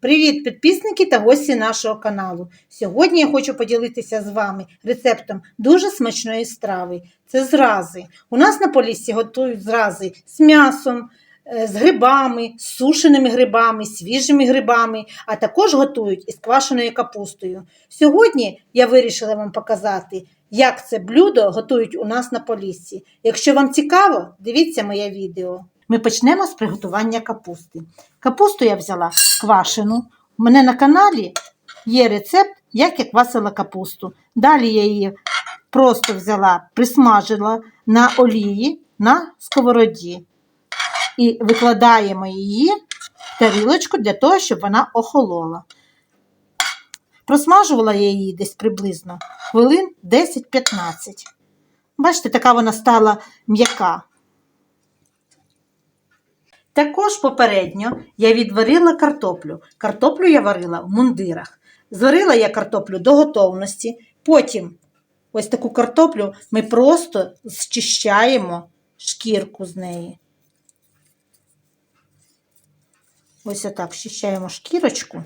Привіт, підписники та гості нашого каналу. Сьогодні я хочу поділитися з вами рецептом дуже смачної страви. Це зрази. У нас на полісі готують зрази з м'ясом, е, з грибами, з сушеними грибами, свіжими грибами, а також готують із квашеною капустою. Сьогодні я вирішила вам показати, як це блюдо готують у нас на поліссі. Якщо вам цікаво, дивіться моє відео. Ми почнемо з приготування капусти. Капусту я взяла квашену. У мене на каналі є рецепт, як я квасила капусту. Далі я її просто взяла, присмажила на олії на сковороді. І викладаємо її в тарілочку для того, щоб вона охолола. Просмажувала я її десь приблизно хвилин 10-15. Бачите, така вона стала м'яка. Також попередньо я відварила картоплю. Картоплю я варила в мундирах. Зварила я картоплю до готовності. Потім ось таку картоплю ми просто зчищаємо шкірку з неї. Ось отак щищаємо шкірочку.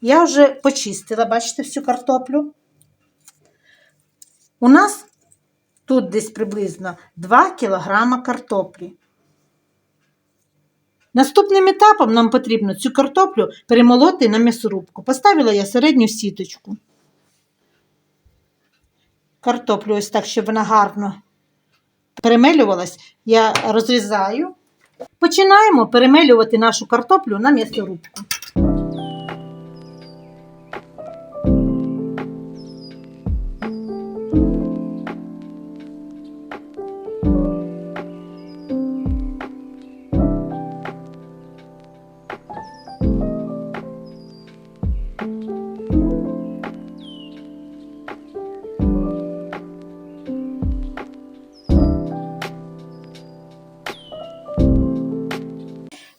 Я вже почистила, бачите, всю картоплю. У нас тут десь приблизно 2 кг картоплі. Наступним етапом нам потрібно цю картоплю перемолоти на м'ясорубку. Поставила я середню сіточку. Картоплю ось так, щоб вона гарно перемелювалась, я розрізаю. Починаємо перемелювати нашу картоплю на м'ясорубку.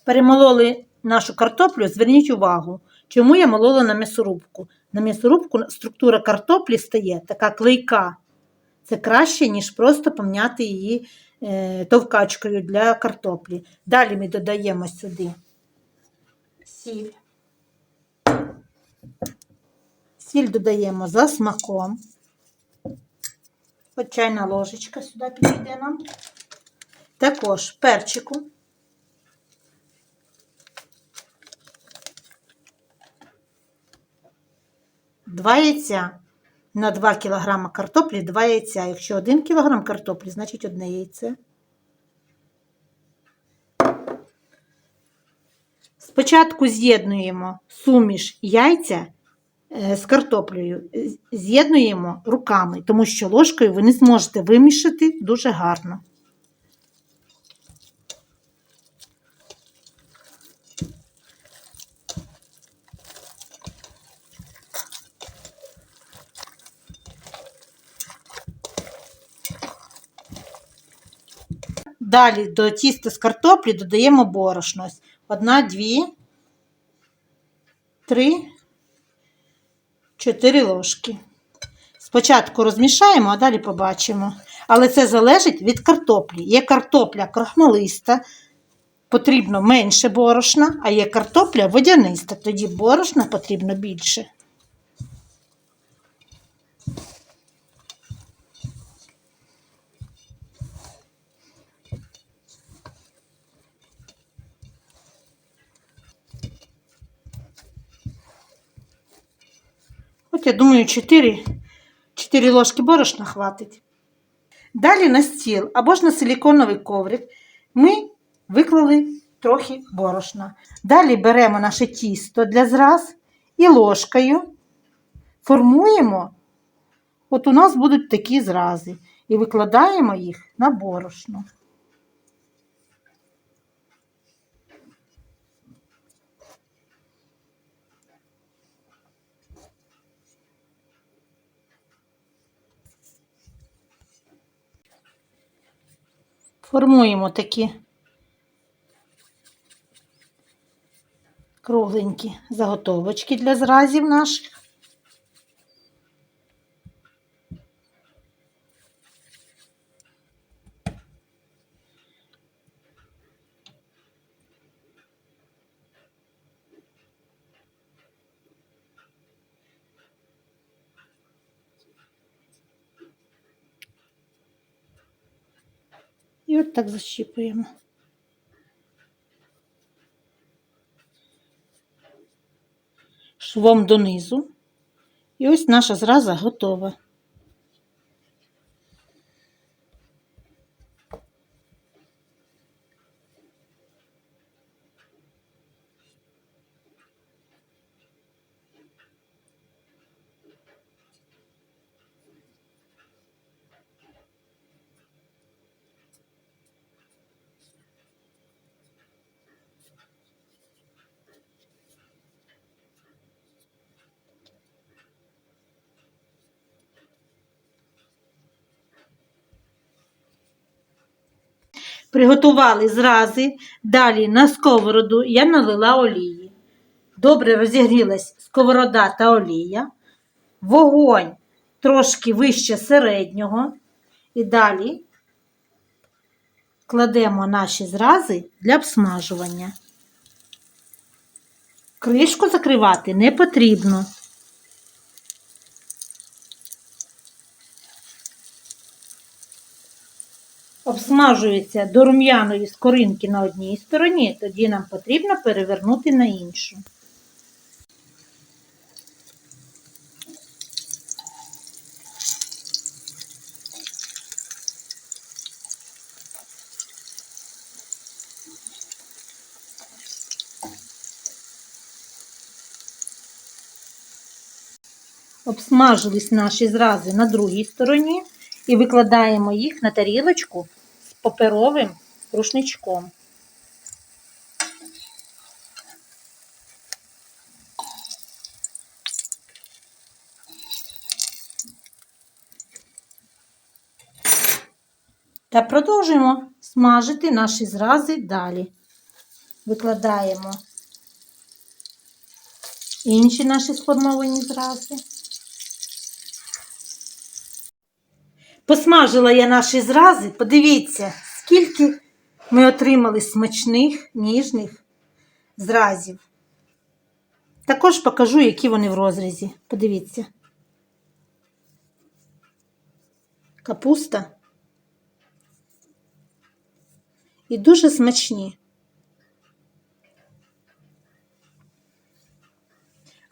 Перемололи нашу картоплю, зверніть увагу, чому я молола на м'ясорубку. На м'ясорубку структура картоплі стає така клейка. Це краще, ніж просто пом'яти її е, товкачкою для картоплі. Далі ми додаємо сюди сіль. Сіль додаємо за смаком. От чайна ложечка сюди підійде нам. Також перчику. Два яйця. На 2 кг картоплі 2 яйця. Якщо 1 кг картоплі, значить одне яйце. Спочатку з'єднуємо суміш яйця е, з картоплею, з'єднуємо руками, тому що ложкою ви не зможете вимішати дуже гарно. Далі до тіста з картоплі додаємо борошно. Одна, дві, три, чотири ложки. Спочатку розмішаємо, а далі побачимо. Але це залежить від картоплі. Є картопля крахмалиста, потрібно менше борошна, а є картопля водяниста, тоді борошна потрібно більше. Я думаю, 4, 4 ложки борошна хватить. Далі на стіл або ж на силіконовий коврик ми виклали трохи борошна. Далі беремо наше тісто для зраз і ложкою формуємо. От у нас будуть такі зрази. І викладаємо їх на борошно. Формуємо такі кругленькі заготовочки для зразів наших. І от так защіпуємо. Швом донизу. І ось наша зраза готова. Приготували зрази. Далі на сковороду я налила олії. Добре розігрілась сковорода та олія. Вогонь трошки вище середнього. І далі кладемо наші зрази для обсмажування. Кришку закривати не потрібно. Обсмажується до рум'яної скоринки на одній стороні, тоді нам потрібно перевернути на іншу. Обсмажились наші зрази на другій стороні і викладаємо їх на тарілочку паперовим рушничком. Та продовжуємо смажити наші зрази далі. Викладаємо інші наші сформовані зрази. Посмажила я наші зрази. Подивіться, скільки ми отримали смачних, ніжних зразів. Також покажу, які вони в розрізі. Подивіться. Капуста. І дуже смачні.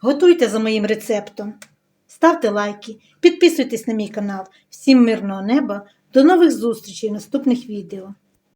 Готуйте за моїм рецептом. Ставте лайки, підписуйтесь на мій канал. Всім мирного неба. До нових зустрічей в наступних відео.